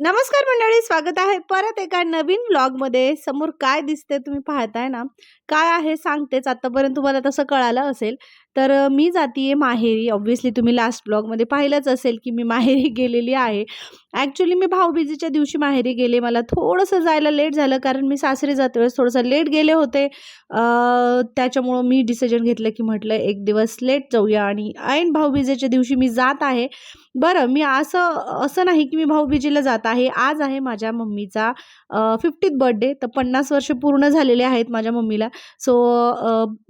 नमस्कार मंडळी स्वागत आहे परत एका नवीन व्लॉगमध्ये समोर काय दिसते तुम्ही पाहताय ना? काय आहे सांगतेच. आतापर्यंत तुम्हाला तसं कळालं असेल तर मी जातीये माहेरी. ऑब्व्हियसली तुम्ही लास्ट ब्लॉगमध्ये पाहिलंच असेल की मी माहेरी गेलेली आहे. ॲक्च्युली मी भाऊबीजेच्या दिवशी माहेरी गेले. मला थोडंसं जायला लेट झालं कारण मी सासरी जाते वेळेस थोडंसं लेट गेले होते. त्याच्यामुळं मी डिसिजन घेतलं की म्हटलं एक दिवस लेट जाऊया आणि ऐन भाऊबीजेच्या दिवशी मी जात आहे. बरं मी असं असं नाही की मी भाऊबीजेला जात आहे. आज आहे माझ्या मम्मीचा फिफ्टीथ बर्थडे तर पन्नास वर्ष पूर्ण झालेले आहेत माझ्या मम्मीला. सो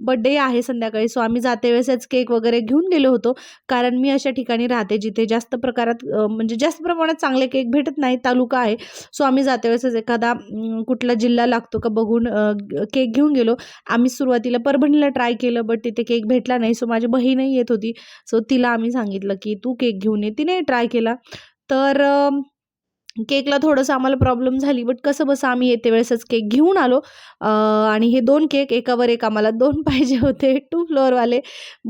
बड्डे आहे संध्याकाळी. सो आम्ही जाते वेळेसच केक वगैरे घेऊन गेलो होतो. कारण मी अशा ठिकाणी राहते जिथे जास्त प्रकारात म्हणजे जास्त प्रमाणात चांगले केक भेटत नाही. तालुका आहे. सो आम्ही जाते वेळेसच एखादा कुठला जिल्हा लागतो का बघून केक घेऊन गेलो. आम्ही सुरुवातीला परभणीला ट्राय केलं बट तिथे केक भेटला नाही. सो माझी बहीणही येत होती. सो तिला आम्ही सांगितलं की तू केक घेऊन ये. तिने ट्राय केला. तर केकला थोडंसं आम्हाला प्रॉब्लेम झाली बट कसं बसं आम्ही येते वेळेसच केक घेऊन आलो. आणि हे दोन केक एकावर एक आम्हाला दोन पाहिजे होते टू फ्लोअरवाले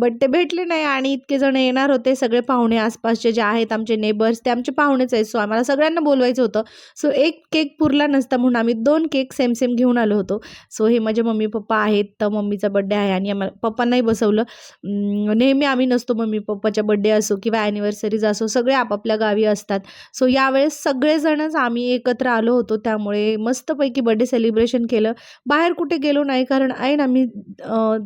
बट ते भेटले नाही आणि इतके जण येणार होते सगळे पाहुणे आसपासचे जे आहेत आमचे नेबर्स ते आमचे पाहुणेच आहेत. सो आम्हाला सगळ्यांना बोलवायचं होतं. सो एक केक पुरला नसता म्हणून आम्ही दोन केक सेम सेम घेऊन आलो होतो. सो हे माझे मम्मी पप्पा आहेत तर मम्मीचा बड्डे आहे आणि आम्हाला पप्पांनाही बसवलं. नेहमी आम्ही नसतो मम्मी पप्पाच्या बड्डे असो किंवा ॲनिव्हर्सरीज असो सगळे आपापल्या गावी असतात. सो यावेळेस सगळेजणच आम्ही एकत्र आलो होतो त्यामुळे मस्तपैकी बड्डे सेलिब्रेशन केलं. बाहेर कुठे गेलो नाही कारण ऐन आम्ही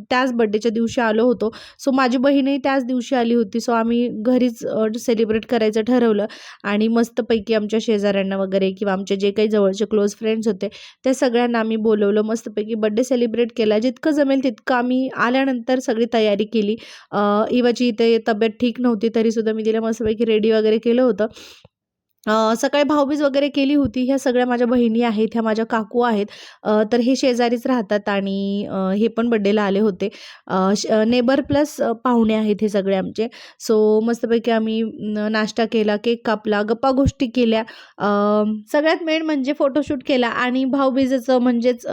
त्याच बड्डेच्या दिवशी आलो होतो. सो माझी बहीणही त्याच दिवशी आली होती. सो आम्ही घरीच सेलिब्रेट करायचं ठरवलं. आणि मस्तपैकी आमच्या शेजाऱ्यांना वगैरे किंवा आमचे जे काही जवळचे क्लोज फ्रेंड्स होते त्या सगळ्यांना आम्ही बोलवलं. मस्तपैकी बड्डे सेलिब्रेट केला. जितकं जमेल तितकं आम्ही आल्यानंतर सगळी तयारी केली. इवाची इथे तब्येत ठीक नव्हती तरीसुद्धा मी तिला मस्तपैकी रेडी वगैरे केलं होतं. सकाळी भाऊबीज वगैरे केली होती. ह्या सगळ्या माझ्या बहिणी आहेत ह्या माझ्या काकू आहेत. तर हे शेजारीच राहतात आणि हे पण बड्डेला आले होते. नेबर प्लस पाहुणे आहेत हे सगळे आमचे. सो मस्तपैकी आम्ही नाश्ता केला केक कापला गप्पा गोष्टी केल्या. सगळ्यात मेन म्हणजे फोटोशूट केला आणि भाऊबीजेचं म्हणजेच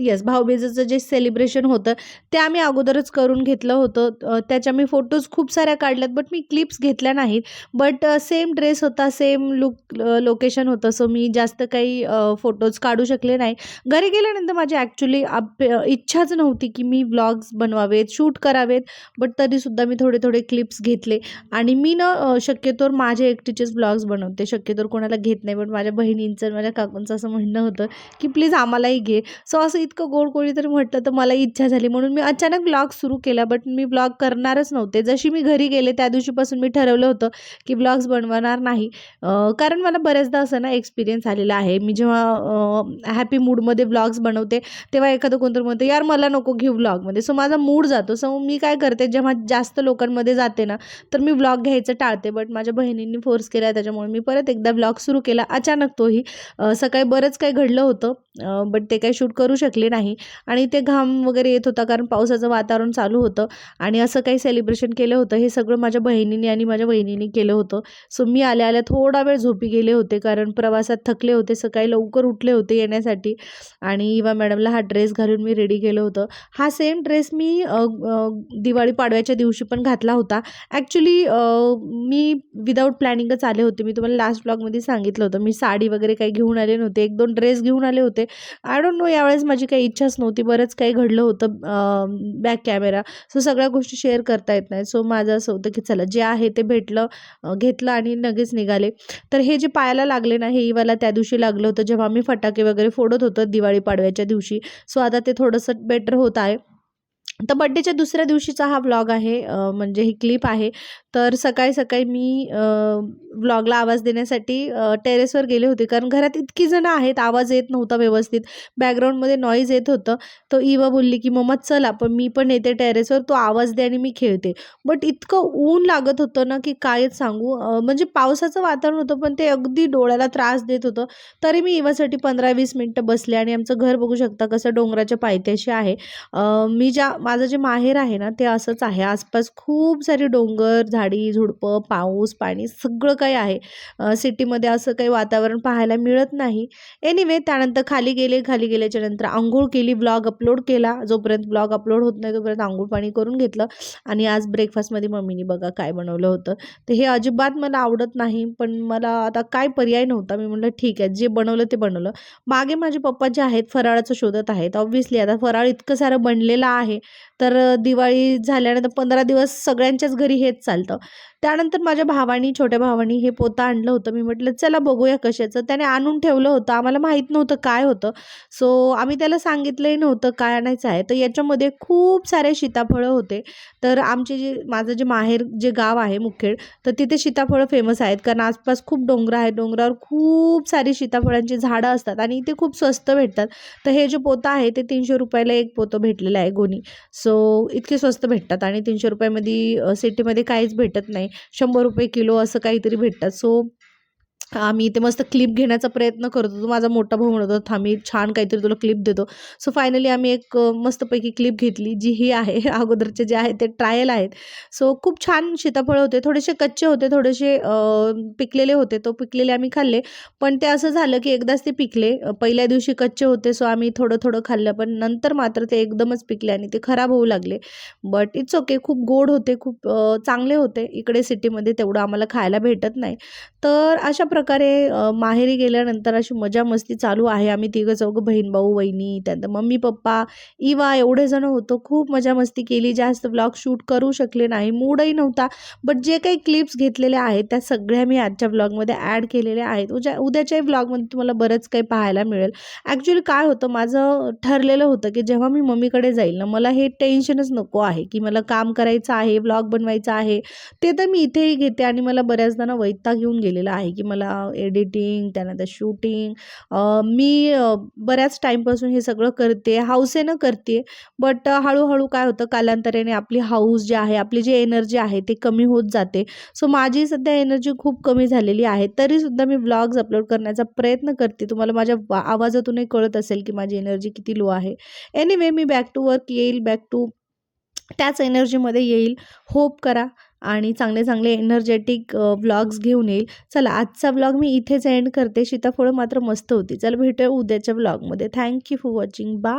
यस भाऊबीजेचं जे सेलिब्रेशन होतं ते आम्ही अगोदरच करून घेतलं होतं. त्याच्या मी फोटोज खूप साऱ्या काढल्यात बट मी क्लिप्स घेतल्या नाहीत. बट सेम ड्रेस होता सेम लुक लोकेशन होतं. सो मी जास्त काही फोटोज काढू शकले नाही. घरी गेल्यानंतर माझी ॲक्च्युली इच्छाच नव्हती की मी व्लॉग्स बनवावेत शूट करावेत. बट तरीसुद्धा मी थोडे थोडे क्लिप्स घेतले. आणि मी ना अ, शक्यतोवर माझे एकटीचेच ब्लॉग्स बनवते. शक्यतो कोणाला घेत नाही. पण माझ्या बहिणींचं माझ्या काकूंचं असं म्हणणं होतं की प्लीज आम्हालाही घे. सो असं इतकं गोड कोळी तरी म्हटलं तर मला इच्छा झाली. म्हणून मी अचानक ब्लॉग सुरू केला. बट मी ब्लॉग करणारच नव्हते. जशी मी घरी गेले त्या दिवशीपासून मी ठरवलं होतं की ब्लॉग्स बनवणार नाही. कारण मला बऱ्याचदा असं ना एक्सपिरियन्स आलेला आहे. मी जेव्हा हॅपी मूडमध्ये ब्लॉग्स बनवते तेव्हा एखादं कोणतरी म्हणतं यार मला नको घेऊ ब्लॉगमध्ये म्हणजे सो माझा मूड जातो. सो मी काय करते जेव्हा जास्त लोकांमध्ये जाते ना तर मी व्लॉग घ्यायचं टाळते. बट माझ्या बहिणींनी फोर्स केला त्याच्यामुळे मी परत एकदा ब्लॉग सुरू केला. अचानक तोही. सकाळी बरंच काही घडलं होतं बट ते काही शूट करू शकले नाही. आणि ते घाम वगैरे येत होता कारण पावसाचं वातावरण चालू होतं. आणि असं काही सेलिब्रेशन केलं होतं हे सगळं माझ्या बहिणीने आणि माझ्या वहिनीने केलं होतं. सो मी आल्या आल्या थोडा वेळ झोपी गेले होते कारण प्रवासात थकले होते सकाळी लवकर उठले होते येण्यासाठी. आणि इवा मॅडमला हा ड्रेस घालून मी रेडी केलं होतं. हा सेम ड्रेस मी दिवाळी पाडव्याच्या दिवशी पण घातला होता. ॲक्च्युली मी विदाऊट प्लॅनिंगच आले होते. मी तुम्हाला लास्ट ब्लॉगमध्ये सांगितलं होतं. मी साडी वगैरे काही घेऊन आले नव्हते. एक दोन ड्रेस घेऊन आले होते. आय डोंट नो यावेळेस माझी काही इच्छाच नव्हती. बरंच काही घडलं होतं बॅक कॅमेरा सो सगळ्या गोष्टी शेअर करता येत नाही सो माझं असं होतं की चला जे आहे ते भेटलं घेतलं आणि लगेच निघाले. तर हे जे पायाला लागले ना हे इवाला त्या दिवशी लागलं होतं जेव्हा मी फटाके वगैरे फोडत होतं दिवाळी पाडव्याच्या दिवशी. सो आता ते थोडंसं बेटर होत आहे. तर बड्डेच्या दुसऱ्या दिवशीचा हा व्लॉग आहे म्हणजे ही क्लिप आहे. तर सकाळी सकाळी मी व्लॉगला आवाज देण्यासाठी टेरेसवर गेले होते. कारण घरात इतकी जणं आहेत आवाज येत नव्हता व्यवस्थित. बॅकग्राऊंडमध्ये नॉईज येत होतं. तो इवा बोलली की मम्मा चला पण मी पण येते टेरेसवर तो आवाज दे आणि मी खेळते. बट इतकं ऊन लागत होतं ना की कायच सांगू. म्हणजे पावसाचं वातावरण होतं पण ते अगदी डोळ्याला त्रास देत होतं. तरी मी इवासाठी पंधरा वीस मिनटं बसले आणि आमचं घर बघू शकता कसं डोंगराच्या पायथ्याशी आहे. मी ज्या माझं जे माहेर आहे ना ते असंच आहे. आसपास खूप सारे डोंगर झाडी झुडपं पाऊस पाणी सगळं काही आहे. सिटीमध्ये असं काही वातावरण पाहायला मिळत नाही. एनिवे त्यानंतर खाली गेले खाली गेल्याच्यानंतर आंघोळ केली ब्लॉग अपलोड केला. जोपर्यंत ब्लॉग अपलोड होत नाही तोपर्यंत आंघोळ पाणी करून घेतलं. आणि आज ब्रेकफास्टमध्ये मम्मीने बघा काय बनवलं होतं. तर हे अजिबात मला आवडत नाही पण मला आता काय पर्याय नव्हता. मी म्हटलं ठीक आहे जे बनवलं ते बनवलं. मागे माझे पप्पा जे आहेत फराळाचं शोधत आहेत. ऑब्व्हियसली आता फराळ इतकं सारं बनलेलं आहे. तर दिवाळी झाल्यानंतर पंधरा दिवस सगळ्यांच्याच घरी हेच चालतं. 的。त्यानंतर माझ्या भावानी छोट्या भावानी हे पोतं आणलं होतं. मी म्हटलं चला बघूया कशाचं. त्याने आणून ठेवलं होतं. आम्हाला माहीत नव्हतं काय होतं. सो आम्ही त्याला सांगितलंही नव्हतं काय आणायचं आहे. तर याच्यामध्ये खूप सारे सीताफळं होते. तर आमचे जे माझं जे माहेर जे गाव आहे मुखेड तर तिथे सीताफळं फेमस आहेत. कारण आसपास खूप डोंगर आहे डोंगरावर खूप सारी सीताफळांची झाडं असतात आणि इथे खूप स्वस्त भेटतात. तर हे जे पोतं आहे ते तीनशे रुपयाला एक पोतं भेटलेलं आहे गोणी. सो इतके स्वस्त भेटतात आणि तीनशे रुपयामध्ये सिटीमध्ये काहीच भेटत नाही. शंभर रुपये किलो असं काहीतरी भेटतात. सो आम्ही ते मस्त क्लिप घेण्याचा प्रयत्न करत. होतो माझा मोठा भाऊ म्हणत होता आम्ही मी छान काहीतरी तुला क्लिप देतो. सो फायनली आम्ही एक मस्तपैकी क्लिप घेतली जी ही आहे. अगोदरचे जे आहे ते ट्रायल आहेत. सो खूप छान सीताफळ होते. थोडेसे कच्चे होते थोडेसे पिकलेले होते. तो पिकलेले आम्ही खाल्ले. पण ते असं झालं की एकदाच ते पिकले. पहिल्या दिवशी कच्चे होते सो आम्ही थोडं थोडं खाल्लं. पण नंतर मात्र ते एकदमच पिकले आणि ते खराब होऊ लागले. बट इट्स ओके खूप गोड होते खूप चांगले होते. इकडे सिटीमध्ये तेवढं आम्हाला खायला भेटत नाही. तर अशा प्रकारे माहेरी गेल्यानंतर अशी मजा मस्ती चालू आहे. आम्ही तिघं चौघं बहीण भाऊ वहिनी त्यानंतर मम्मी पप्पा इवा एवढे जण होतो. खूप मजा मस्ती केली. जास्त ब्लॉग शूट करू शकले नाही. मूडही नव्हता. बट जे काही क्लिप्स घेतलेल्या आहेत त्या सगळ्या मी आजच्या ब्लॉगमध्ये ॲड केलेल्या आहेत. उद्या उद्याच्याही ब्लॉगमध्ये तुम्हाला बरंच काही पाहायला मिळेल. ॲक्च्युली काय होतं माझं ठरलेलं होतं की जेव्हा मी मम्मीकडे जाईल ना मला हे टेन्शनच नको आहे की मला काम करायचं आहे ब्लॉग बनवायचं आहे. ते तर मी इथेही घेते आणि मला बऱ्याचदा ना वैताग येऊन गेलेला आहे की मला एडिटिंग त्यानंतर शूटिंग. मी बऱ्याच टाईमपासून हे सगळं करते हौसेनं करते बट हळूहळू काय होतं कालांतराने आपली हाऊस जी आहे आपली जी एनर्जी आहे ते कमी होत जाते. सो माझी सध्या एनर्जी खूप कमी झालेली आहे. तरीसुद्धा मी ब्लॉग्स अपलोड करण्याचा प्रयत्न करते. तुम्हाला माझ्या वा- आवाजातूनही कळत असेल की माझी एनर्जी किती लो आहे. एनिवे मी बॅक टू वर्क येईल बॅक टू त्याच एनर्जीमध्ये येईल. होप करा. आणि चांगले चांगले एनर्जेटिक ब्लॉग्स घेऊन येईल. चला आजचा व्लॉग मी इथेच एंड करते. सीताफळं मात्र मस्त होती. चला भेटूया उद्याच्या व्लॉगमध्ये thank you for watching bye